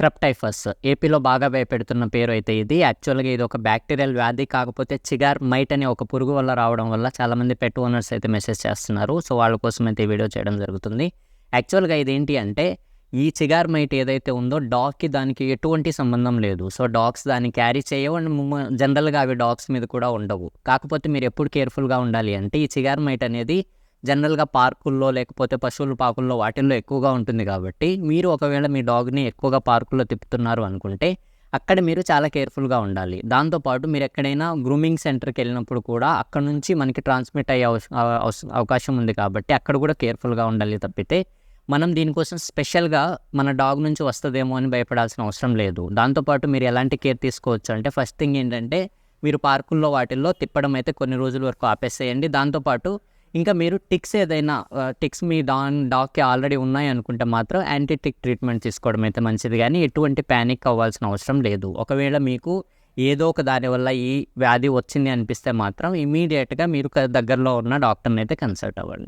క్రప్టైఫస్ ఏపీలో బాగా భయపెడుతున్న పేరు అయితే ఇది. యాక్చువల్గా ఇది ఒక బ్యాక్టీరియల్ వ్యాధి కాకపోతే చిగార్ మైట్ అనే ఒక పురుగు వల్ల రావడం వల్ల చాలామంది పెట్ ఓనర్స్ అయితే మెసేజ్ చేస్తున్నారు. సో వాళ్ళ కోసం అయితే ఈ వీడియో చేయడం జరుగుతుంది. యాక్చువల్గా ఇది ఏంటి అంటే ఈ చిగార్ మైట్ ఏదైతే ఉందో డాగ్కి దానికి ఎటువంటి సంబంధం లేదు. సో డాగ్స్ దాన్ని క్యారీ చేయవు అండ్ జనరల్గా అవి డాగ్స్ మీద కూడా ఉండవు. కాకపోతే మీరు ఎప్పుడు కేర్ఫుల్గా ఉండాలి అంటే ఈ చిగార్ మైట్ అనేది జనరల్గా పార్కుల్లో లేకపోతే పశువుల పాకుల్లో వాటిల్లో ఎక్కువగా ఉంటుంది కాబట్టి మీరు ఒకవేళ మీ డాగ్ని ఎక్కువగా పార్కుల్లో తిప్పుతున్నారు అనుకుంటే అక్కడ మీరు చాలా కేర్ఫుల్గా ఉండాలి. దాంతోపాటు మీరు ఎక్కడైనా గ్రూమింగ్ సెంటర్కి వెళ్ళినప్పుడు కూడా అక్కడ నుంచి మనకి ట్రాన్స్మిట్ అయ్యే అవస- అవకాశం ఉంది కాబట్టి అక్కడ కూడా కేర్ఫుల్గా ఉండాలి తప్పితే మనం దీనికోసం స్పెషల్గా మన డాగ్ నుంచి వస్తుందేమో అని భయపడాల్సిన అవసరం లేదు. దాంతోపాటు మీరు ఎలాంటి కేర్ తీసుకోవచ్చు అంటే ఫస్ట్ థింగ్ ఏంటంటే మీరు పార్కుల్లో వాటిల్లో తిప్పడం అయితే కొన్ని రోజుల వరకు ఆపేసేయండి. దాంతోపాటు ఇంకా మీరు టిక్స్ ఏదైనా టిక్స్ మీ డాన్ డాగ్కి ఆల్రెడీ ఉన్నాయి అనుకుంటే మాత్రం యాంటీటిక్ ట్రీట్మెంట్ తీసుకోవడం అయితే మంచిది. కానీ ఎటువంటి ప్యానిక్ అవ్వాల్సిన అవసరం లేదు. ఒకవేళ మీకు ఏదో ఒక దాని వల్ల ఈ వ్యాధి వచ్చింది అనిపిస్తే మాత్రం ఇమీడియట్గా మీరు దగ్గరలో ఉన్న డాక్టర్ని అయితే కన్సల్ట్ అవ్వండి.